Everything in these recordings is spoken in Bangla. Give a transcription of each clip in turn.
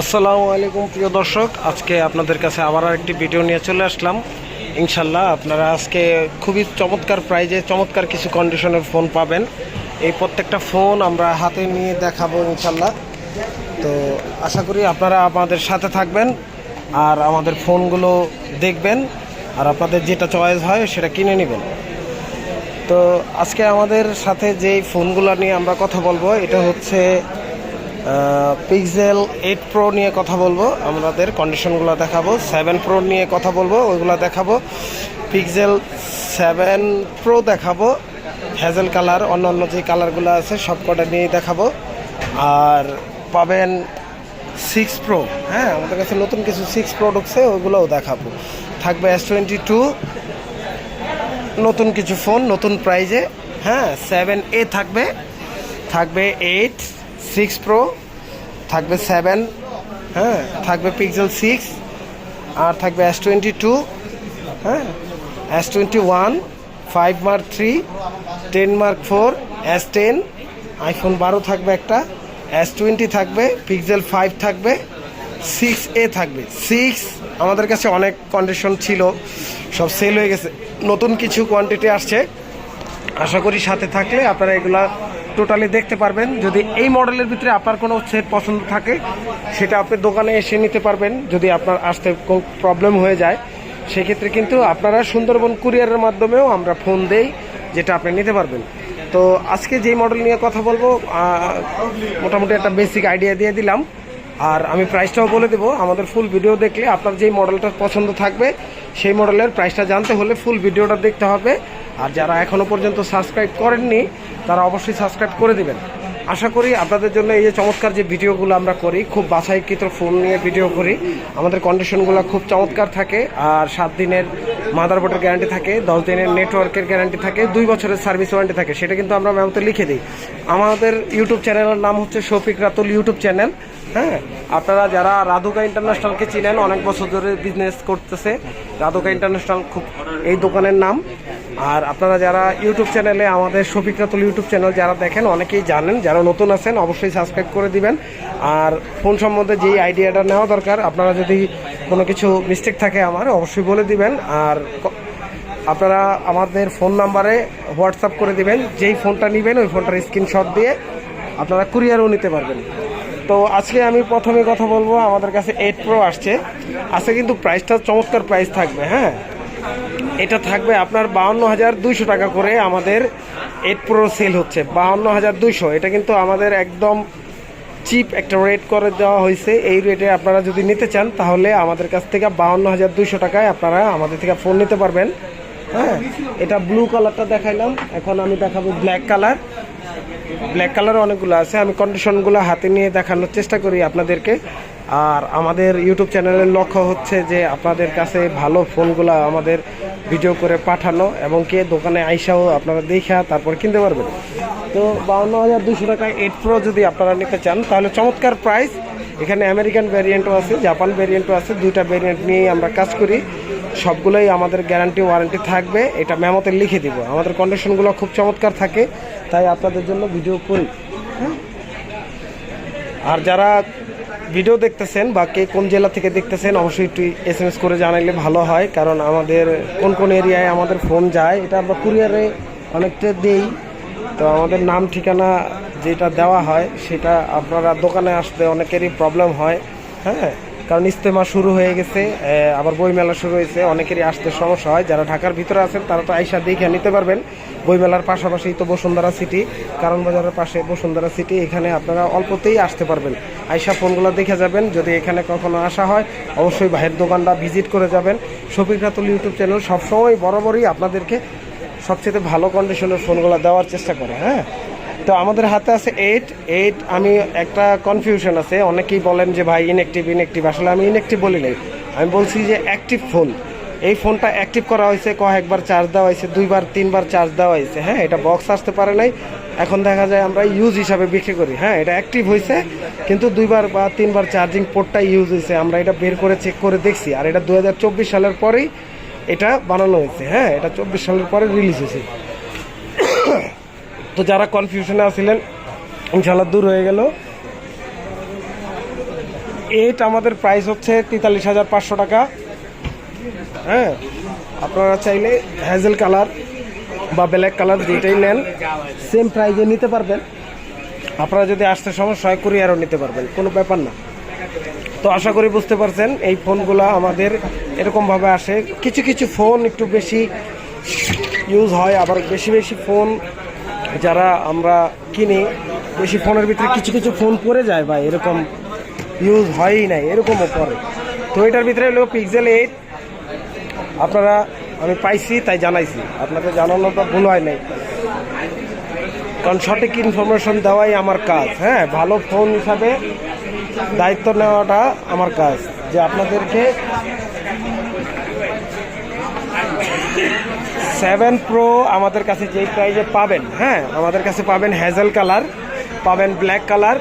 আসসালামু আলাইকুম প্রিয় দর্শক, আজকে আপনাদের কাছে আবার একটি ভিডিও নিয়ে চলে আসলাম। ইনশাল্লাহ আপনারা আজকে খুবই চমৎকার প্রাইজে চমৎকার কিছু কন্ডিশনের ফোন পাবেন। এই প্রত্যেকটা ফোন আমরা হাতে নিয়ে দেখাবো ইনশাল্লাহ। তো আশা করি আপনারা আমাদের সাথে থাকবেন আর আমাদের ফোনগুলো দেখবেন আর আপনাদের যেটা চয়েস হয় সেটা কিনে নেবেন। তো আজকে আমাদের সাথে যেই ফোনগুলো নিয়ে আমরা কথা বলব, এটা হচ্ছে পিক্সেল এইট প্রো নিয়ে কথা বলব। আমাদের কন্ডিশনগুলো দেখাবো। সেভেন প্রো নিয়ে কথা বলব ওইগুলো দেখাবো। পিক্সেল সেভেন প্রো দেখাবো। হ্যাজেল কালার অন্য অন্য যে কালারগুলো আছে, সব কটা নিয়েই দেখাবো। আর পাবেন সিক্স প্রো হ্যাঁ আমাদের কাছে নতুন কিছু সিক্স প্রো ঢুকছে ওইগুলোও দেখাবো। থাকবে এস টোয়েন্টি টু নতুন কিছু ফোন নতুন প্রাইজে হ্যাঁ সেভেন এ থাকবে। থাকবে এইট সিক্স প্রো থাকবে সেভেন হ্যাঁ থাকবে পিক্সেল সিক্স আর থাকবে এস টোয়েন্টি টু হ্যাঁ S twenty one five mark three ten mark four S ten iPhone বারো থাকবে একটা এস টোয়েন্টি থাকবে পিক্সেল ফাইভ থাকবে সিক্স এ থাকবে। সিক্স আমাদের কাছে অনেক কন্ডিশন ছিল, সব সেল হয়ে গেছে। নতুন কিছু কোয়ান্টিটি আসছে। আশা করি সাথে থাকলে আপনারা এগুলা টোটালি দেখতে পারবেন। যদি এই মডেলের ভিতরে আপনার কোনো সেট পছন্দ থাকে, সেটা আপনি দোকানে এসে নিতে পারবেন, যদি আপনার আসতে প্রবলেম হয়ে যায়। সেক্ষেত্রে কিন্তু আপনারা সুন্দরবন কুরিয়ারের মাধ্যমেও আমরা ফোন দেই, যেটা আপনি নিতে পারবেন। তো আজকে যেই মডেল নিয়ে কথা বলব মোটামুটি একটা বেসিক আইডিয়া দিয়ে দিলাম। আর আমি প্রাইসটাও বলে দেবো। আমাদের ফুল ভিডিও দেখলে আপনার যেই মডেলটা পছন্দ থাকবে, সেই মডেলের প্রাইসটা জানতে হলে ফুল ভিডিওটা দেখতে হবে। আর যারা এখনও পর্যন্ত সাবস্ক্রাইব করেননি, তারা অবশ্যই সাবস্ক্রাইব করে দিবেন। আশা করি আপনাদের জন্য এই যে চমৎকার যে ভিডিওগুলো আমরা করি, খুব বাছাইকৃত ফোন নিয়ে ভিডিও করি। আমাদের কন্ডিশনগুলো খুব চমৎকার থাকে আর সাত দিনের মাদারবোর্ডের গ্যারান্টি থাকে, দশ দিনের নেটওয়ার্কের গ্যারান্টি থাকে, দুই বছরের সার্ভিস ওয়ারেন্টি থাকে, সেটা কিন্তু আমরা ম্যামতে লিখে দিই। আমাদের ইউটিউব চ্যানেলের নাম হচ্ছে শফিক রাতুল ইউটিউব চ্যানেল হ্যাঁ? আপনারা যারা রাধুকা ইন্টারন্যাশনালকে চিনেন, অনেক বছর ধরে বিজনেস করতেছে, রাধুকা ইন্টারন্যাশনাল খুব এই দোকানের নাম। আর আপনারা যারা ইউটিউব চ্যানেলে আমাদের শফিক রাতুল ইউটিউব চ্যানেল যারা দেখেন, অনেকেই জানেন। যারা নতুন আছেন, অবশ্যই সাবস্ক্রাইব করে দিবেন। আর ফোন সম্বন্ধে যেই আইডিয়াটা নেওয়া দরকার, আপনারা যদি কোনো কিছু মিস্টেক থাকে আমার, অবশ্যই বলে দিবেন। আর আপনারা আমাদের ফোন নাম্বারে হোয়াটসঅ্যাপ করে দিবেন। যেই ফোনটা নেবেন, ওই ফোনটার স্ক্রিনশট দিয়ে আপনারা কুরিয়ারও নিতে পারবেন। তো আজকে আমি প্রথমে কথা বলব, আমাদের কাছে এইট প্রো আসছে। আজকে কিন্তু প্রাইসটা চমৎকার প্রাইস থাকবে হ্যাঁ? এটা থাকবে আপনার বাউন্ন হাজার দুইশো টাকা করে আমাদের এইট প্রো সেল হচ্ছে। বাউন্ন হাজার দুইশো। এটা কিন্তু আমাদের একদম চিপ একটা রেট করে দেওয়া হয়েছে। এই রেটে আপনারা যদি নিতে চান, তাহলে আমাদের কাছ থেকে বাউন্ন হাজার দুইশো টাকায় আপনারা আমাদের থেকে ফোন নিতে পারবেন। হ্যাঁ এটা ব্লু কালারটা দেখাইলাম। এখন আমি দেখাবো ব্ল্যাক কালার ব্ল্যাক কালার অনেকগুলো আছে। আমি কন্ডিশনগুলো হাতে নিয়ে দেখানোর চেষ্টা করি আপনাদেরকে। আর আমাদের ইউটিউব চ্যানেলের লক্ষ্য হচ্ছে যে আপনাদের কাছে ভালো ফোনগুলো আমাদের ভিডিও করে পাঠানো এবং কে দোকানে আইসাও আপনারা দেখা তারপর কিনতে পারবেন। তো বাউন্ন হাজার দুশো টাকায় এইট প্রো যদি আপনারা নিতে চান, তাহলে চমৎকার প্রাইস এখানে আমেরিকান ভ্যারিয়েন্টও আছে জাপান ভ্যারিয়েন্টও আছে, দুইটা ভ্যারিয়েন্ট নিয়েই আমরা কাজ করি। সবগুলোই আমাদের গ্যারান্টি ওয়ারেন্টি থাকবে। এটা মেমোতে লিখে দিব। আমাদের কন্ডিশনগুলো খুব চমৎকার থাকে, তাই আপনাদের জন্য ভিডিও করি। হ্যাঁ? আর যারা ভিডিও দেখতেছেন বা কে কোন জেলা থেকে দেখতেছেন, অবশ্যই একটু এস এম এস করে জানাইলে ভালো হয়, কারণ আমাদের কোন কোন এরিয়ায় আমাদের ফোন যায়, এটা আমরা কুরিয়ারে অনেকটা দেই। তো আমাদের নাম, ঠিকানা যেটা দেওয়া হয়, সেটা আপনারা দোকানে আসতে অনেকেরই প্রবলেম হয় হ্যাঁ? কারণ ইস্তেমা শুরু হয়ে গেছে আবার বইমেলা শুরু হয়েছে, অনেকেরই আসতে সমস্যা হয়, যারা ঢাকার ভিতরে আছেন তারা তো আইসা দেখে নিতে পারবেন। বইমেলার পাশাপাশি তো বসুন্ধরা সিটি কারণ বাজারের পাশে বসুন্ধরা সিটি এখানে আপনারা অল্পতেই আসতে পারবেন। আইসা ফোনগুলো দেখে যাবেন, যদি এখানে কখনো আসা হয়, অবশ্যই ভাইয়ের দোকানটা ভিজিট করে যাবেন। শফিক রাতুল ইউটিউব চ্যানেল সবসময় বরাবরই আপনাদেরকে সবচেয়ে ভালো কন্ডিশনের ফোনগুলো দেওয়ার চেষ্টা করে হ্যাঁ? তো আমাদের হাতে আছে এইট এইট আমি একটা কনফিউশন আছে। অনেকেই বলেন যে ভাই ইনঅ্যাক্টিভ ইনঅ্যাক্টিভ আসলে আমি ইনঅ্যাক্টিভ বলি নাই। আমি বলছি যে অ্যাক্টিভ ফোন এই ফোনটা অ্যাক্টিভ করা হয়েছে কয়েকবার চার্জ দেওয়া হয়েছে, দুইবার, তিনবার চার্জ দেওয়া হয়েছে। হ্যাঁ এটা বক্স আসতে পারে নাই। এখন দেখা যায় আমরা ইউজ হিসাবে বিক্রি করি। হ্যাঁ এটা অ্যাক্টিভ হয়েছে, কিন্তু দুইবার বা তিনবার চার্জিং পোর্টটা ইউজ হয়েছে। আমরা এটা বের করে চেক করে দেখছি। আর এটা দু হাজার চব্বিশ সালের পরেই এটা বানানো হয়েছে। হ্যাঁ এটা চব্বিশ সালের পরে রিলিজ হয়েছে। তো যারা কনফিউশনে আছিলেন ইনশাল্লাহ দূর হয়ে গেল। এইট আমাদের প্রাইস হচ্ছে তেতাল্লিশ হাজার পাঁচশো টাকা। হ্যাঁ আপনারা চাইলে হ্যাজেল কালার বা ব্ল্যাক কালার যেটাই নেন। সেম প্রাইজে নিতে পারবেন। আপনারা যদি আসতে সমস্যা হয় কুরিয়ারও নিতে পারবেন, কোনো ব্যাপার না। তো আশা করি বুঝতে পারছেন, এই ফোনগুলো আমাদের এরকমভাবে আসে। কিছু কিছু ফোন একটু বেশি ইউজ হয়, আবার বেশি বেশি ফোন যারা আমরা কিনি, বেশি ফোনের ভিতরে কিছু কিছু ফোন পড়ে যায় বা এরকম ইউজ হয়ই নাই, এরকমও পরে তো এটার ভিতরে হলো পিক্সেল এইট আপনারা, আমি পাইছি, তাই জানাইছি। আপনাদের জানানোটা ভুল হয় নাই। কারণ সঠিক ইনফরমেশন দেওয়াই আমার কাজ হ্যাঁ ভালো ফোন হিসাবে দায়িত্ব নেওয়াটা আমার কাজ। যে আপনাদেরকে সেভেন প্রো আমাদের কাছে যেই প্রাইজে পাবেন হ্যাঁ আমাদের কাছে পাবেন হ্যাজেল কালার পাবেন ব্ল্যাক কালার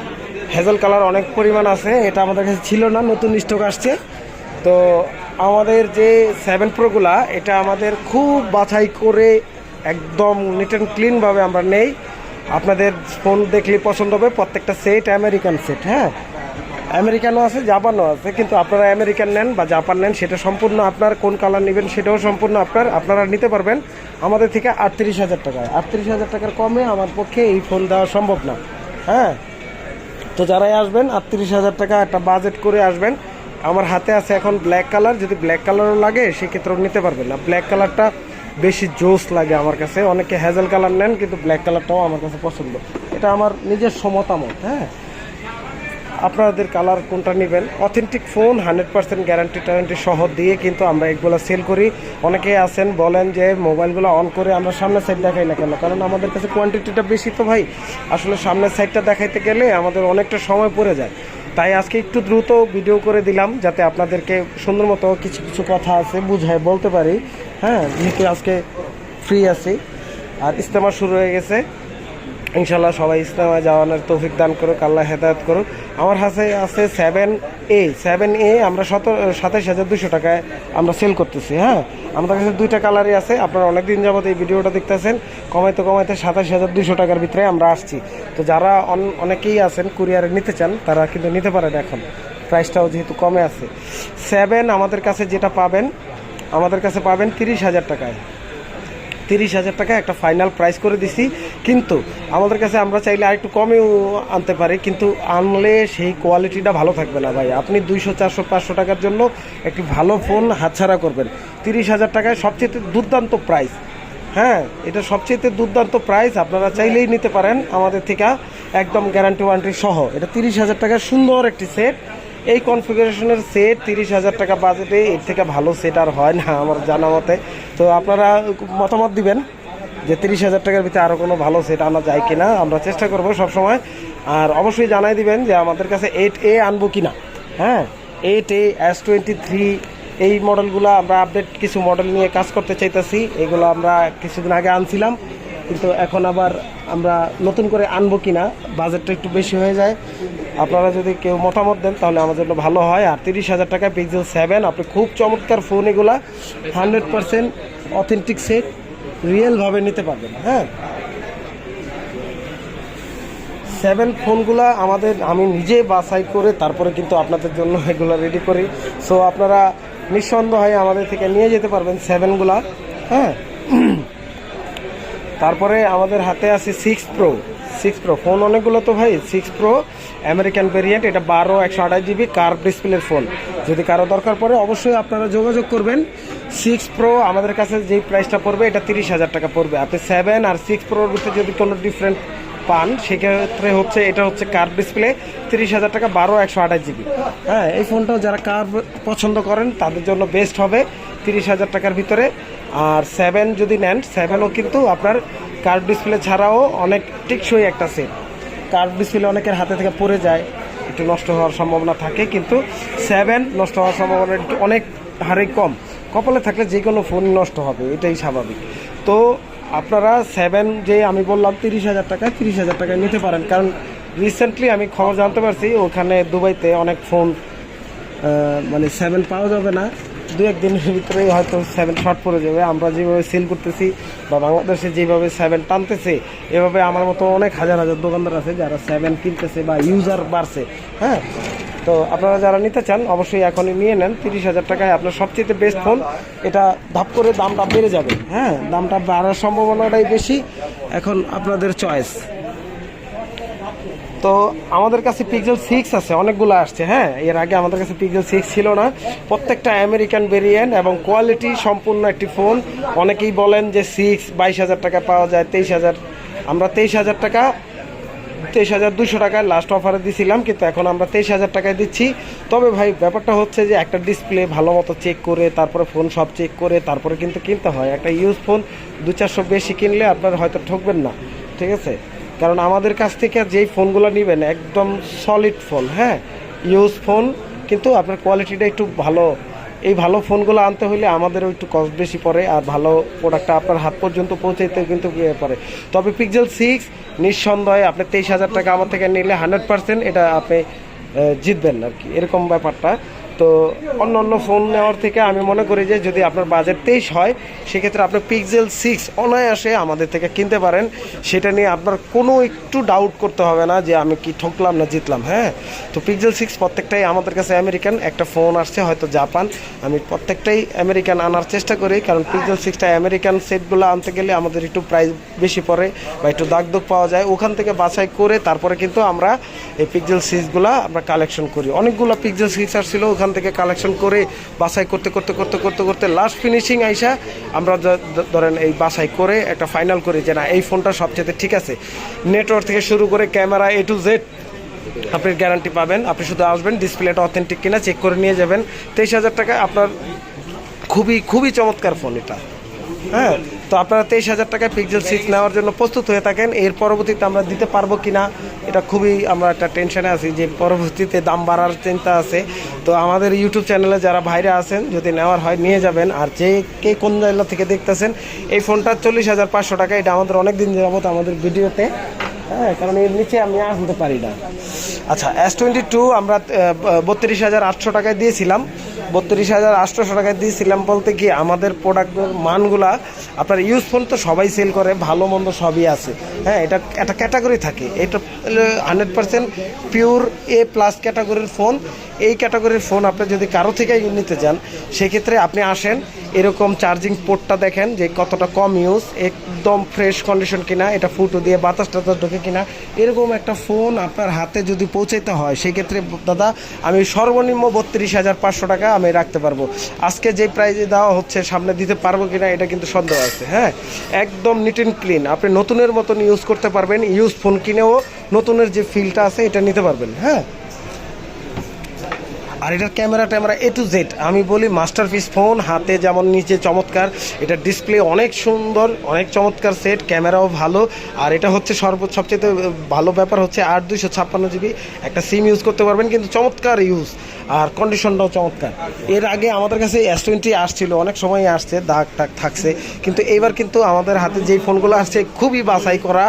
হ্যাজেল কালার অনেক পরিমাণ আছে, এটা আমাদের কাছে ছিল না, নতুন স্টক আসছে। তো আমাদের যে সেভেন প্রোগুলা এটা আমাদের খুব বাছাই করে একদম নিট অ্যান্ড ক্লিনভাবে আমরা নেই। আপনাদের ফোন দেখলে পছন্দ হবে, প্রত্যেকটা সেট আমেরিকান সেট হ্যাঁ। আমেরিকানও আছে, জাপানও আছে, কিন্তু আপনারা আমেরিকান নেন বা জাপান নেন, সেটা সম্পূর্ণ আপনার, কোন কালার নেবেন সেটাও সম্পূর্ণ আপনার, আপনারা নিতে পারবেন। আমাদের থেকে আটত্রিশ হাজার টাকায় আটত্রিশ হাজার টাকার কমে আমার পক্ষে এই ফোন দেওয়া সম্ভব না। হ্যাঁ? তো যারাই আসবেন, আটত্রিশ হাজার টাকা একটা বাজেট করে আসবেন। আমার হাতে আছে এখন ব্ল্যাক কালার যদি ব্ল্যাক কালারও লাগে সেক্ষেত্রেও নিতে পারবেন। না ব্ল্যাক কালারটা বেশি জোস লাগে আমার কাছে। অনেকে হ্যাজেল কালার নেন, কিন্তু ব্ল্যাক কালারটাও আমার কাছে পছন্দ। এটা আমার নিজের সমতামত হ্যাঁ? আপনাদের কালার কোনটা নেবেন? Authentic phone hundred percent guarantee ট্যারান্টি সহ দিয়ে কিন্তু আমরা এগুলো সেল করি। অনেকে আছেন, বলেন যে মোবাইলগুলো অন করে আমরা সামনের সাইড দেখাই না কেন? কারণ আমাদের কাছে কোয়ান্টিটিটা বেশি তো ভাই। আসলে সামনের সাইডটা দেখাইতে গেলে আমাদের অনেকটা সময় পড়ে যায়। তাই আজকে একটু দ্রুত ভিডিও করে দিলাম, যাতে আপনাদেরকে সুন্দর মতো কিছু কিছু কথা আছে, বুঝায় বলতে পারি। হ্যাঁ যেহেতু আজকে ফ্রি আছি। আর ইস্তেমা শুরু হয়ে গেছে। ইনশাল্লাহ সবাই ইসলামে যাওয়ানোর তৌফিক দান করুক, আল্লাহ হেদায়ত করুক। আমার হাতে আছে সেভেন এ সেভেন এ আমরা শত সাতাইশ হাজার দুশো টাকায় আমরা সেল করতেছি হ্যাঁ? আমাদের কাছে দুইটা কালারই আছে, আপনারা অনেক দিন এই ভিডিওটা দেখতেছেন। কমাইতে কমাইতে সাতাশ হাজার দুশো টাকার ভিতরে আমরা আসছি। তো যারা অন- অনেকেই আছেন কুরিয়ারে নিতে চান, তারা কিন্তু নিতে পারেন এখন। প্রাইসটাও যেহেতু কমে আছে। সেভেন আমাদের কাছে যেটা পাবেন, আমাদের কাছে পাবেন তিরিশ হাজার টাকায়। তিরিশ হাজার টাকা একটা ফাইনাল প্রাইস করে দিছি। কিন্তু আমাদের কাছে আমরা চাইলে আরেকটু কমেও আনতে পারি, কিন্তু আনলে সেই কোয়ালিটিটা ভালো থাকবে না ভাই। আপনি দুইশো, চারশো, পাঁচশো টাকার জন্য একটি ভালো ফোন হাতছাড়া করবেন। তিরিশ হাজার টাকায় সবচেয়ে দুর্দান্ত প্রাইস হ্যাঁ এটা সবচেয়ে দুর্দান্ত প্রাইস আপনারা চাইলেই নিতে পারেন আমাদের থেকে একদম গ্যারান্টি ওয়ারেন্টি সহ। এটা তিরিশ হাজার টাকার সুন্দর একটি সেট এই কনফিগারেশনের সেট তিরিশ হাজার টাকা বাজেটে এর থেকে ভালো সেট আর হয় না আমার জানা মতে। তো আপনারা মতামত দিবেন যে তিরিশ হাজার টাকার ভিতরে আরও কোনো ভালো সেট আনা যায় কিনা, আমরা চেষ্টা করব সবসময়। আর অবশ্যই জানাই দিবেন যে আমাদের কাছে এইট এ আনব কি না হ্যাঁ eight A S twenty three এই মডেলগুলো আমরা আপডেট কিছু মডেল নিয়ে কাজ করতে চাইতেছি। এগুলো আমরা কিছুদিন আগে আনছিলাম। কিন্তু এখন আবার আমরা নতুন করে আনব কিনা বাজেটটা একটু বেশি হয়ে যায়। আপনারা যদি কেউ মতামত দেন, তাহলে আমাদের জন্য ভালো হয়। আর তিরিশ হাজার টাকা পিক্সেল সেভেন আপনি খুব চমৎকার ফোন এগুলা। হান্ড্রেড পারসেন্ট অথেন্টিক সেট রিয়েলভাবে নিতে পারবেন হ্যাঁ? সেভেন ফোনগুলা আমাদের, আমি নিজে বাছাই করে তারপরে কিন্তু আপনাদের জন্য এগুলো রেডি করি। সো আপনারা নিঃসন্দেহ আমাদের থেকে নিয়ে যেতে পারবেন সেভেনগুলা হ্যাঁ? তারপরে আমাদের হাতে আছে six pro six pro phone অনেকগুলো তো ভাই সিক্স প্রো আমেরিকান ভেরিয়েন্ট এটা বারো, একশো আঠাশ জিবি কার্ভ ডিসপ্লের ফোন যদি কারও দরকার পড়ে, অবশ্যই আপনারা যোগাযোগ করবেন। সিক্স প্রো আমাদের কাছে যেই প্রাইসটা পড়বে, এটা তিরিশ হাজার টাকা পড়বে। আপনি সেভেন আর সিক্স প্রোর ভিতরে যদি কোনো ডিফারেন্ট পান, সেক্ষেত্রে হচ্ছে, এটা হচ্ছে কার্ভ ডিসপ্লে তিরিশ হাজার টাকা, বারো, একশো আঠাশ জিবি হ্যাঁ এই ফোনটাও যারা কার্ভ পছন্দ করেন, তাদের জন্য বেস্ট হবে। তিরিশ হাজার টাকার ভিতরে। আর সেভেন যদি নেন সেভেনও কিন্তু আপনার কার্ভ ডিসপ্লে ছাড়াও অনেক টেকসই একটা সেট কার্ভ ডিসপ্লে অনেকের হাতে থেকে পড়ে যায়, একটু নষ্ট হওয়ার সম্ভাবনা থাকে, কিন্তু সেভেন নষ্ট হওয়ার সম্ভাবনা একটু অনেক হারে কম। কপালে থাকলে যে কোনো ফোন নষ্ট হবে, এটাই স্বাভাবিক। তো আপনারা সেভেন যে আমি বললাম তিরিশ হাজার টাকা তিরিশ হাজার টাকায় নিতে পারেন। কারণ রিসেন্টলি আমি খবর জানতে পারছি, ওখানে দুবাইতে অনেক ফোন মানে সেভেন পাওয়া যাবে না। দু একদিনের ভিতরেই হয়তো সেভেন শর্ট পড়ে যাবে। আমরা যেভাবে সেল করতেছি বা বাংলাদেশে যেভাবে সেভেন টানতেছে, এভাবে আমার মতো অনেক হাজার হাজার দোকানদার আছে যারা সেভেন কিনতেছে বা ইউজার বাড়ছে হ্যাঁ? তো আপনারা যারা নিতে চান, অবশ্যই এখনই নিয়ে নেন। তিরিশ হাজার টাকায় আপনার সবচেয়ে বেস্ট ফোন এটা ধাপ করে দামটা বেড়ে যাবে হ্যাঁ? দামটা বাড়ার সম্ভাবনাটাই বেশি। এখন আপনাদের চয়েস তো আমাদের কাছে পিক্সেল সিক্স আছে, অনেকগুলো আসছে হ্যাঁ? এর আগে আমাদের কাছে পিক্সেল সিক্স ছিল না। প্রত্যেকটা আমেরিকান ভেরিয়েন্ট এবং কোয়ালিটি সম্পূর্ণ একটি ফোন অনেকেই বলেন যে সিক্স বাইশ হাজার টাকা পাওয়া যায়, তেইশ হাজার। আমরা তেইশ হাজার টাকা, তেইশ হাজার দুশো টাকায় লাস্ট অফারে দিছিলাম, কিন্তু এখন আমরা তেইশ হাজার টাকায় দিচ্ছি। তবে ভাই, ব্যাপারটা হচ্ছে যে একটা ডিসপ্লে ভালো মতো চেক করে, তারপরে ফোন সব চেক করে, তারপরে কিন্তু কিনতে হয়। একটা ইউজ ফোন দু চারশো বেশি কিনলে আপনার হয়তো ঠকবেন না, ঠিক আছে? কারণ আমাদের কাছ থেকে যেই ফোনগুলো নেবেন, একদম সলিড ফোন হ্যাঁ? ইউজ ফোন কিন্তু আপনার কোয়ালিটিটা একটু ভালো। এই ভালো ফোনগুলো আনতে হলে আমাদেরও একটু কস্ট বেশি পড়ে আর ভালো প্রোডাক্টটা আপনার হাত পর্যন্ত পৌঁছাইতে কিন্তু ইয়ে পড়ে। তবে পিক্সেল সিক্স নিঃসন্দেহে আপনি তেইশ হাজার টাকা আমার থেকে নিলে হান্ড্রেড পার্সেন্ট এটা আপনি জিতবেন আর কি এরকম ব্যাপারটা। তো অন্য অন্য ফোন নেওয়ার থেকে আমি মনে করি যে যদি আপনার বাজেট তেইশ হয়, সেক্ষেত্রে আপনি পিক্সেল সিক্স অনায়াসে আমাদের থেকে কিনতে পারেন। সেটা নিয়ে আপনার কোনো একটু ডাউট করতে হবে না যে আমি কি ঠকলাম না জিতলাম হ্যাঁ? তো পিক্সেল সিক্স প্রত্যেকটাই আমাদের কাছে আমেরিকান একটা ফোন আসছে হয়তো জাপান। আমি প্রত্যেকটাই আমেরিকান আনার চেষ্টা করি, কারণ পিক্সেল সিক্সটা আমেরিকান সেটগুলো আনতে গেলে আমাদের একটু প্রাইস বেশি পড়ে বা একটু দাগ দাগ পাওয়া যায়। ওখান থেকে বাছাই করে তারপরে কিন্তু আমরা এই পিক্সেল সিক্সগুলো আমরা কালেকশন করি। অনেকগুলো পিক্সেল সিক্স আসছিল ওখান থেকে কালেকশন করে বাছাই করতে করতে করতে করতে করতে লাস্ট ফিনিশিং আইসা আমরা ধরেন এই বাছাই করে একটা ফাইনাল করি যে না, এই ফোনটা সবচেয়ে ঠিক আছে। নেটওয়ার্ক থেকে শুরু করে ক্যামেরা এ টু জেড আপনি গ্যারান্টি পাবেন। আপনি শুধু আসবেন ডিসপ্লেটা অথেন্টিক কিনা চেক করে নিয়ে যাবেন। তেইশ হাজার টাকা আপনার খুবই খুবই চমৎকার ফোন এটা। হ্যাঁ? তো আপনারা তেইশ হাজার টাকায় পিক্সেল সিক্স নেওয়ার জন্য প্রস্তুত হয়ে থাকেন। এর পরবর্তীতে আমরা দিতে পারব কিনা, এটা খুবই আমরা একটা টেনশনে আছি যে পরবর্তীতে দাম বাড়ার চিন্তা আছে। তো আমাদের ইউটিউব চ্যানেলে যারা ভাইরা আছেন, যদি নেওয়ার হয় নিয়ে যাবেন। আর যে কে কোন জেলা থেকে দেখতেছেন, এই ফোনটা চল্লিশ হাজার পাঁচশো টাকা, এটা আমাদের অনেক দিন যাবত আমাদের ভিডিওতে হ্যাঁ কারণ এর নিচে আমি আনতে পারি না। আচ্ছা এস টোয়েন্টি টু আমরা বত্রিশ হাজার আটশো টাকায় দিয়েছিলাম। বত্রিশ হাজার আটশোশো টাকায় দিয়েছিলাম বলতে কি আমাদের প্রোডাক্টের মানগুলা আপনার ইউজ ফোন তো সবাই সেল করে, ভালো মন্দ সবই আছে। হ্যাঁ এটা একটা ক্যাটাগরি থাকে। এটা hundred percent pure A plus ক্যাটাগরির ফোন এই ক্যাটাগরির ফোন আপনি যদি কারও থেকে নিতে চান, সেক্ষেত্রে আপনি আসেন, এরকম চার্জিং পোর্টটা দেখেন যে কতটা কম ইউজ একদম ফ্রেশ কন্ডিশন কিনা, এটা ফুটো দিয়ে বাতাস টাতাস ঢোকে কিনা। এরকম একটা ফোন আপনার হাতে যদি পৌঁছাইতে হয়, সেক্ষেত্রে দাদা আমি সর্বনিম্ন বত্রিশ হাজার পাঁচশো টাকা আমি রাখতে পারব। আজকে যে প্রাইজে দেওয়া হচ্ছে, সামনে দিতে পারব কিনা এটা কিন্তু সন্দেহ আছে হ্যাঁ? একদম নিট অ্যান্ড ক্লিন আপনি নতুনের মতন ইউজ করতে পারবেন ইউজ ফোন কিনেও নতুনের যে ফিলটা আছে, এটা নিতে পারবেন হ্যাঁ? আর এটার ক্যামেরা ট্যামেরা এ টু জেড আমি বলি মাস্টারপিস ফোন হাতে যেমন নিচে চমৎকার, এটা ডিসপ্লে অনেক সুন্দর, অনেক চমৎকার সেট ক্যামেরাও ভালো। আর এটা হচ্ছে সর্ব সবচেয়ে ভালো ব্যাপার হচ্ছে আট দুইশো ছাপ্পান্ন জিবি একটা সিম ইউজ করতে পারবেন, কিন্তু চমৎকার ইউজ আর কন্ডিশনটাও চমৎকার। এর আগে আমাদের কাছে এস টোয়েন্টি আসছিল, অনেক সময় আসছে, দাগ টাক থাকছে। কিন্তু এইবার কিন্তু আমাদের হাতে যেই ফোনগুলো আসছে, খুবই বাছাই করা,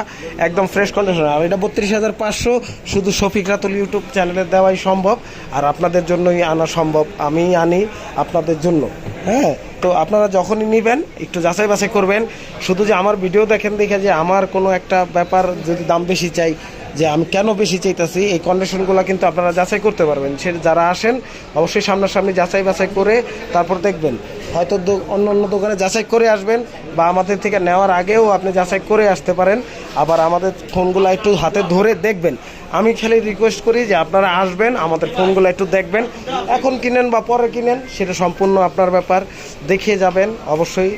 একদম ফ্রেশ কন্ডিশন আর এটা বত্রিশ হাজার পাঁচশো, শুধু শফিক রাতুল ইউটিউব চ্যানেলে দেওয়াই সম্ভব। আর আপনাদের জন্যই আনা সম্ভব, আমি আনি আপনাদের জন্য। হ্যাঁ তো আপনারা যখনই নেবেন, একটু যাচাই বাছাই করবেন। শুধু যে আমার ভিডিও দেখেন দেখে যে আমার কোনো একটা ব্যাপার যদি দাম বেশি চাই যে আমি কেন বেশি চাইতেছি, এই কন্ডিশনগুলো কিন্তু আপনারা যাচাই করতে পারবেন। সে যারা আসেন, অবশ্যই সামনাসামনি যাচাই বাছাই করে তারপর দেখবেন। হয়তো অন্য অন্য দোকানে যাচাই করে আসবেন বা আমাদের থেকে নেওয়ার আগেও আপনি যাচাই করে আসতে পারেন। আবার আমাদের ফোনগুলো একটু হাতে ধরে দেখবেন। আমি খালি রিকোয়েস্ট করি যে আপনারা আসবেন, আমাদের ফোনগুলো একটু দেখবেন। এখন কিনেন বা পরে কিনেন, সেটা সম্পূর্ণ আপনার ব্যাপার। দেখিয়ে যাবেন, অবশ্যই।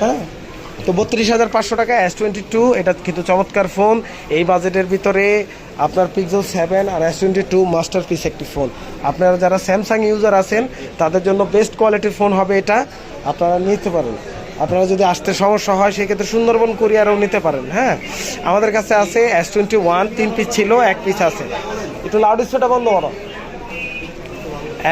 হ্যাঁ? তো বত্রিশ হাজার পাঁচশো টাকা এস টোয়েন্টি টু এটা কিন্তু চমৎকার ফোন। এই বাজেটের ভিতরে আপনার পিক্সেল সেভেন আর S twenty two masterpiece একটি ফোন। আপনারা যারা স্যামসাং ইউজার আছেন, তাদের জন্য বেস্ট কোয়ালিটির ফোন হবে এটা। আপনারা নিতে পারেন। আপনারা যদি আসতে সমস্যা হয়, সেক্ষেত্রে সুন্দরবন কুরিয়ারও নিতে পারেন হ্যাঁ? আমাদের কাছে আছে এস টোয়েন্টি ওয়ান তিন পিস ছিল, এক পিস আছে। একটু লাউড বন্ধ করো।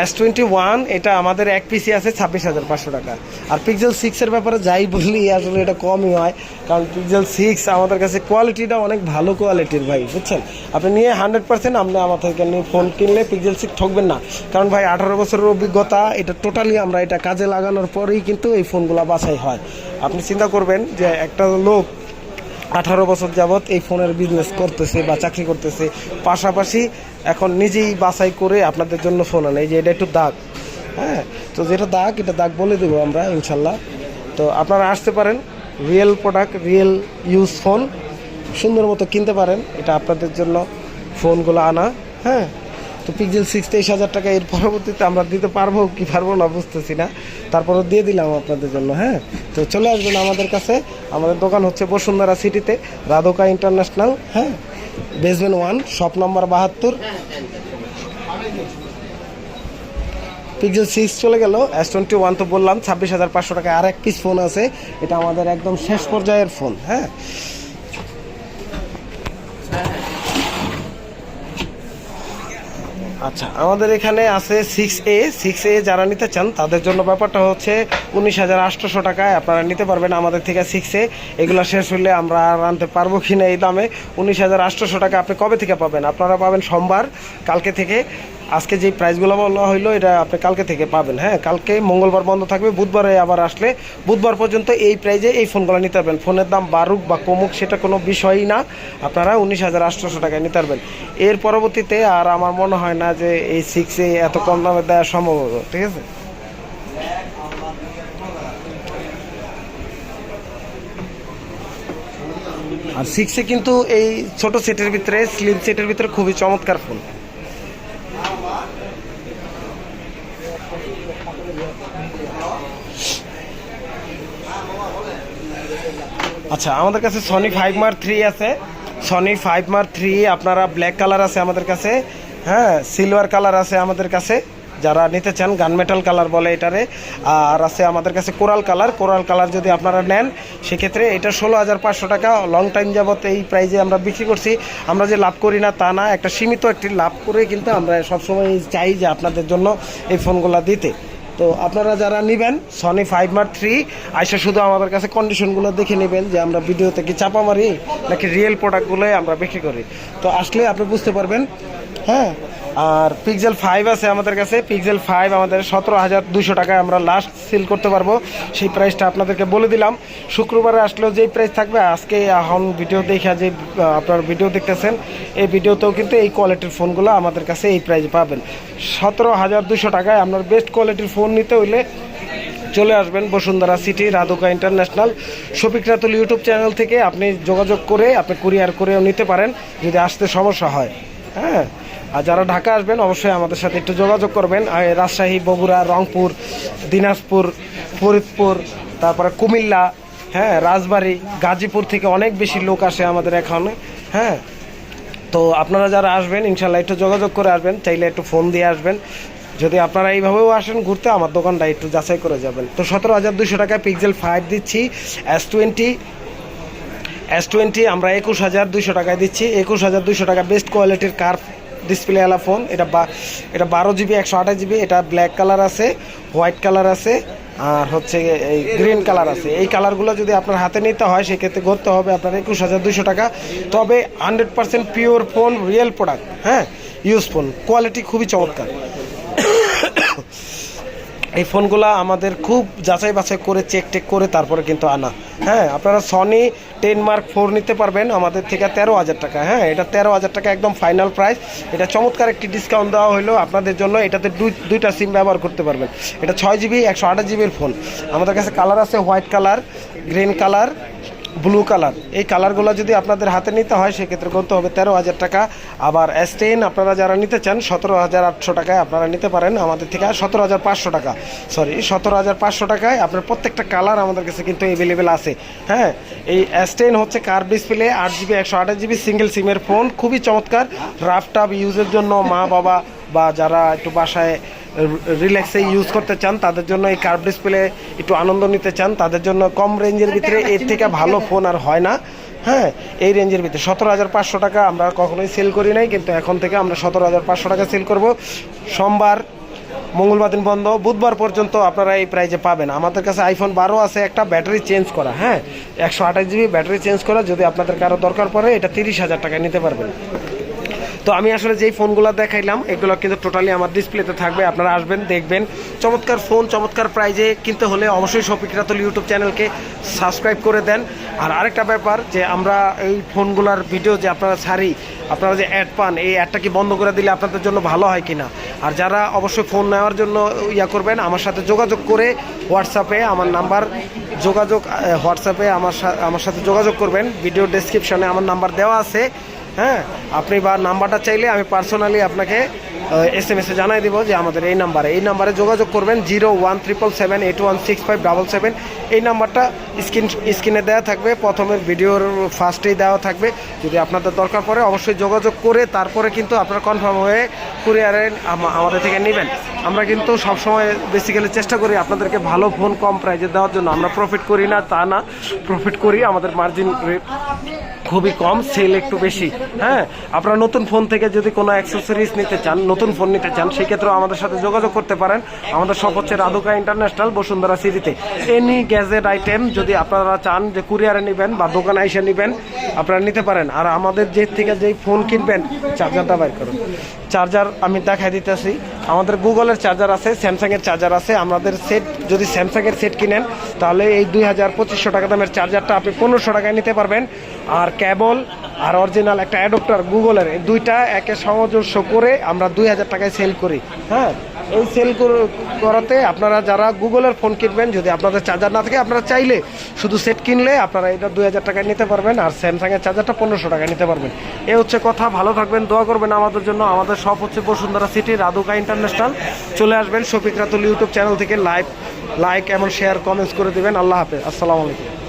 এস টোয়েন্টি ওয়ান এটা আমাদের এক পিসি আছে ছাব্বিশ হাজার পাঁচশো টাকা। আর পিক্সেল সিক্সের ব্যাপারে যাই বলি, আসলে এটা কমই হয়, কারণ পিক্সেল সিক্স আমাদের কাছে কোয়ালিটিটা অনেক ভালো কোয়ালিটির ভাই, বুঝছেন? আপনি নিয়ে হান্ড্রেড পার্সেন্ট আপনি আমার থেকে নিয়ে ফোন কিনলে পিক্সেল সিক্স ঠকবেন না। কারণ ভাই, আঠারো বছরের অভিজ্ঞতা, এটা টোটালি আমরা এটা কাজে লাগানোর পরেই কিন্তু এই ফোনগুলো বাছাই হয়। আপনি চিন্তা করবেন যে একটা লোক আঠারো বছর যাবৎ এই ফোনের বিজনেস করতেছে বা চাকরি করতেছে। পাশাপাশি এখন নিজেই বাছাই করে আপনাদের জন্য ফোন আনে। এই যে এটা একটু দাগ হ্যাঁ? তো যেটা দাগ, এটা দাগ বলে দেবো আমরা, ইনশাল্লাহ। তো আপনারা আসতে পারেন real product real use phone সুন্দর মতো কিনতে পারেন, এটা আপনাদের জন্য ফোনগুলো আনা হ্যাঁ? তো পিকজেল সিক্স তেইশ হাজার টাকা এর পরবর্তীতে আমরা দিতে পারব কি পারব না বুঝতেছি না। তারপরে দিয়ে দিলাম আপনাদের জন্য হ্যাঁ? তো চলে আসবেন আমাদের কাছে। আমাদের দোকান হচ্ছে বসুন্ধরা সিটিতে, রাধকা ইন্টারন্যাশনাল হ্যাঁ? বেসবেন ওয়ান শপ নম্বর বাহাত্তর। পিক্সেল সিক্স চলে গেল এস টোয়েন্টি ওয়ান তো বললাম, ছাব্বিশ হাজার পাঁচশো টাকা আর এক পিস ফোন আছে। এটা আমাদের একদম শেষ পর্যায়ের ফোন হ্যাঁ? আচ্ছা আমাদের এখানে আছে সিক্স এ সিক্স এ যারা নিতে চান, তাদের জন্য ব্যাপারটা হচ্ছে উনিশ হাজার আটশোশো টাকায় আপনারা নিতে পারবেন আমাদের থেকে সিক্স এ এগুলো শেষ হলে আমরা আর আনতে পারব কি না এই দামে। উনিশ হাজার আটশোশো টাকা আপনি কবে থেকে পাবেন? আপনারা পাবেন সোমবার, কালকে থেকে। আজকে যে প্রাইসগুলো বলা হইল, এটা আপনি কালকে থেকে পাবেন হ্যাঁ? কালকে মঙ্গলবার বন্ধ থাকবে, বুধবারে আবার আসলে বুধবার পর্যন্ত এই প্রাইজে এই ফোনগুলো নিতে পারবেন। ফোনের দাম বাড়ুক বা কমুক, সেটা কোনো বিষয়ই না। আপনারা উনিশ হাজার আটশোশো টাকায় নিতে পারবেন। এর পরবর্তীতে আর আমার মনে হয় না যে এই সিক্সে এত কম দামে দেওয়া সম্ভব হবে, ঠিক আছে? আর সিক্সে কিন্তু এই ছোট সেটের ভিতরে স্লিম সেটের ভিতরে খুবই চমৎকার ফোন আচ্ছা আমাদের কাছে সনি ফাইভ মার থ্রি আছে। সনি ফাইভ মার থ্রি আপনারা ব্ল্যাক কালার আছে আমাদের কাছে। হ্যাঁ সিলভার কালার আছে আমাদের কাছে। যারা নিতে চান গান মেটাল কালার বলে এটারে। আর আছে আমাদের কাছে কোরাল কালার কোরাল কালার যদি আপনারা নেন, সেক্ষেত্রে এটা ষোলো হাজার পাঁচশো টাকা। লং টাইম যাবত এই প্রাইজে আমরা বিক্রি করছি। আমরা যে লাভ করি না তা না, একটা সীমিত একটি লাভ করে কিন্তু আমরা সবসময় চাই যে আপনাদের জন্য এই ফোনগুলো দিতে। তো আপনারা যারা নেবেন সনি ফাইভ মার থ্রি আইসা শুধু আমাদের কাছে কন্ডিশনগুলো দেখে নেবেন যে আমরা ভিডিওতে কি চাপা মারি নাকি রিয়েল প্রোডাক্টগুলোই আমরা বিক্রি করি। তো আসলে আপনি বুঝতে পারবেন হ্যাঁ আর পিক্সেল ফাইভ আছে আমাদের কাছে। পিক্সেল ফাইভ আমাদের সতেরো হাজার দুশো টাকায় আমরা লাস্ট সেল করতে পারব। সেই প্রাইসটা আপনাদেরকে বলে দিলাম। শুক্রবারে আসলেও যেই প্রাইস থাকবে, আজকে এখন ভিডিও দেখা যে আপনার ভিডিও দেখতেছেন, এই ভিডিওতেও কিন্তু এই কোয়ালিটির ফোনগুলো আমাদের কাছে এই প্রাইসে পাবেন। সতেরো হাজার দুশো টাকায় আপনার বেস্ট কোয়ালিটির ফোন নিতে হইলে চলে আসবেন Bashundhara city Radhuka international Shafiq Ratul YouTube channel থেকে আপনি যোগাযোগ করে, আপনি কুরিয়ার করেও নিতে পারেন, যদি আসতে সমস্যা হয়। হ্যাঁ? আর যারা ঢাকা আসবেন, অবশ্যই আমাদের সাথে একটু যোগাযোগ করবেন। রাজশাহী, বগুড়া, রংপুর, দিনাজপুর, ফরিদপুর, তারপরে কুমিল্লা হ্যাঁ রাজবাড়ী, গাজীপুর থেকে অনেক বেশি লোক আসে আমাদের এখানে হ্যাঁ। তো আপনারা যারা আসবেন, ইনশাল্লাহ একটু যোগাযোগ করে আসবেন, চাইলে একটু ফোন দিয়ে আসবেন। যদি আপনারা এইভাবেও আসেন ঘুরতে, আমার দোকানটা একটু যাচাই করে যাবেন। তো সতেরো হাজার দুশো টাকায় পিক্সেল ফাইভ দিচ্ছি এস টোয়েন্টি এস টোয়েন্টি আমরা একুশ হাজার দুশো টাকায় দিচ্ছি। একুশ হাজার দুশো টাকা বেস্ট কোয়ালিটির কার ডিসপ্লেওয়ালা ফোন এটা বা এটা বারো জিবি একশো আঠাশ জিবি এটা ব্ল্যাক কালার আছে হোয়াইট কালার আছে, আর হচ্ছে এই গ্রিন কালার আছে। এই কালারগুলো যদি আপনার হাতে নিতে হয়, সেক্ষেত্রে করতে হবে আপনার একুশ হাজার দুশো টাকা। তবে hundred percent pure phone real product হ্যাঁ? ইউজ ফোন কোয়ালিটি খুবই চমৎকার। এই ফোনগুলো আমাদের খুব যাচাই বাছাই করে চেক টেক করে তারপরে কিন্তু আনা। হ্যাঁ আপনারা সনি টেন মার্ক ফোর নিতে পারবেন, আমাদের থেকে তেরো হাজার টাকা। হ্যাঁ এটা তেরো হাজার টাকা একদম ফাইনাল প্রাইস এটা চমৎকার একটি ডিসকাউন্ট দেওয়া হলো আপনাদের জন্য। এটাতে দুই, দুইটা সিম ব্যবহার করতে পারবেন। এটা ছয় জিবি একশো আঠাশ জিবির ফোন আমাদের কাছে কালার আছে white colour green colour blue colour এই কালারগুলো যদি আপনাদের হাতে নিতে হয়, সেক্ষেত্রে করতে হবে? তেরো হাজার টাকা। আবার এস টেন আপনারা যারা নিতে চান, সতেরো হাজার আটশো টাকায় আপনারা নিতে পারেন। আমাদের থেকে সতেরো হাজার পাঁচশো টাকা। সরি সতেরো হাজার পাঁচশো টাকায় আপনার প্রত্যেকটা কালার আমাদের কাছে কিন্তু অ্যাভেলেবেল আছে। হ্যাঁ এই এস টেন হচ্ছে কার ডিসপ্লে আট জিবি একশো আঠাশ জিবি সিঙ্গেল সিমের ফোন খুবই চমৎকার। রাফ টাফ ইউজের জন্য মা বাবা বা যারা একটু বাসায় রিল্যাক্সে ইউজ করতে চান তাদের জন্য এই কার্ভ ডিসপ্লে একটু আনন্দ নিতে চান তাদের জন্য কম রেঞ্জের ভিতরে এর থেকে ভালো ফোন আর হয় না। হ্যাঁ এই রেঞ্জের ভিতরে। সতেরো হাজার পাঁচশো টাকা আমরা কখনোই সেল করি নাই কিন্তু এখন থেকে আমরা সতেরো হাজার পাঁচশো টাকা সেল করব। সোমবার মঙ্গলবার দিন বন্ধ বুধবার পর্যন্ত আপনারা এই প্রাইজে পাবেন। আমাদের কাছে আইফোন বারো আছে একটা ব্যাটারি চেঞ্জ করা হ্যাঁ। একশো আঠাশ জিবি ব্যাটারি চেঞ্জ করা যদি আপনাদের কারও দরকার পড়ে এটা তিরিশ হাজার টাকায় নিতে পারবেন। তো আমি আসলে যেই ফোনগুলো দেখাইলাম, এগুলো কিন্তু টোটালি আমার ডিসপ্লেতে থাকবে। আপনারা আসবেন, দেখবেন। চমৎকার ফোন চমৎকার প্রাইজে কিনতে হলে অবশ্যই শফিক রাতুল ইউটিউব চ্যানেলকে সাবস্ক্রাইব করে দেন। আর আরেকটা ব্যাপার যে আমরা এই ফোনগুলোর ভিডিও যে আপনারা ছাড়ি, আপনারা যে অ্যাড পান, এই অ্যাডটা কি বন্ধ করে দিলে আপনাদের জন্য ভালো হয় কিনা? আর যারা অবশ্যই ফোন নেওয়ার জন্য ইয়া করবেন, আমার সাথে যোগাযোগ করে হোয়াটসঅ্যাপে আমার নাম্বার যোগাযোগ হোয়াটসঅ্যাপে আমার আমার সাথে যোগাযোগ করবেন। ভিডিও ডেসক্রিপশনে আমার নাম্বার দেওয়া আছে। হ্যাঁ আপনি বা নাম্বারটা চাইলে আমি পার্সোনালি আপনাকে এস এম এসে জানাই দেবো যে আমাদের এই নাম্বারে। এই নাম্বারে যোগাযোগ করবেন zero one triple seven eight one six five double seven এই নাম্বারটা স্ক্রিন, স্ক্রিনে দেওয়া থাকবে। প্রথমের ভিডিওর ফার্স্টেই দেওয়া থাকবে। যদি আপনাদের দরকার পড়ে, অবশ্যই যোগাযোগ করে তারপরে কিন্তু আপনারা কনফার্ম হয়ে কুরিয়ারে আমাদের থেকে নেবেন। আমরা কিন্তু সবসময় বেসিক্যালি চেষ্টা করি আপনাদেরকে ভালো ফোন কম প্রাইজে দেওয়ার জন্য। আমরা প্রফিট করি না, তা না। প্রফিট করি, আমাদের মার্জিন রেট খুবই কম সেল একটু বেশি। হ্যাঁ? আপনারা নতুন ফোন থেকে যদি কোনো অ্যাক্সেসরিজ নিতে চান, নতুন ফোন নিতে চান, সেক্ষেত্রেও আমাদের সাথে যোগাযোগ করতে পারেন। আমাদের সব হচ্ছে রাধুকা ইন্টারন্যাশনাল বসুন্ধরা সিটিতে এনি গ্যাজেট আইটেম যদি আপনারা চান যে কুরিয়ারে নেবেন বা দোকানে এসে নেবেন, আপনারা নিতে পারেন। আর আমাদের যে থেকে যেই ফোন কিনবেন, চার্জারটা বাইর করুন। চার্জার আমি দেখাই দিতেছি। আমাদের গুগলের চার্জার আছে, স্যামসাংয়ের চার্জার আছে। আমাদের সেট, যদি স্যামসাংয়ের সেট কিনেন, তাহলে এই দুই হাজার পঁচিশশো টাকা দামের চার্জারটা আপনি পনেরোশো টাকায় নিতে পারবেন। আর কেবল আর অরিজিনাল একটা অ্যাডপ্টার গুগলের দুইটা একে সামঞ্জস্য করে আমরা দুই হাজার টাকায় সেল করি। হ্যাঁ? এই সেল করাতে আপনারা যারা গুগলের ফোন কিনবেন, যদি আপনাদের চার্জার না থাকে, আপনারা চাইলে শুধু সেট কিনলে আপনারা এটা দুই হাজার টাকায় নিতে পারবেন আর স্যামসাংয়ের চার্জারটা পনেরোশো টাকায় নিতে পারবেন। এ হচ্ছে কথা, ভালো থাকবেন, দোয়া করবেন আমাদের জন্য। আমাদের সব হচ্ছে বসুন্ধরা সিটি রাধুকা ইন্টারন্যাশনাল চলে আসবেন শফিক রাতুল ইউটিউব চ্যানেল থেকে লাইভ লাইক এবং শেয়ার কমেন্টস করে দেবেন। আল্লাহ হাফেজ। আসসালামু আলাইকুম।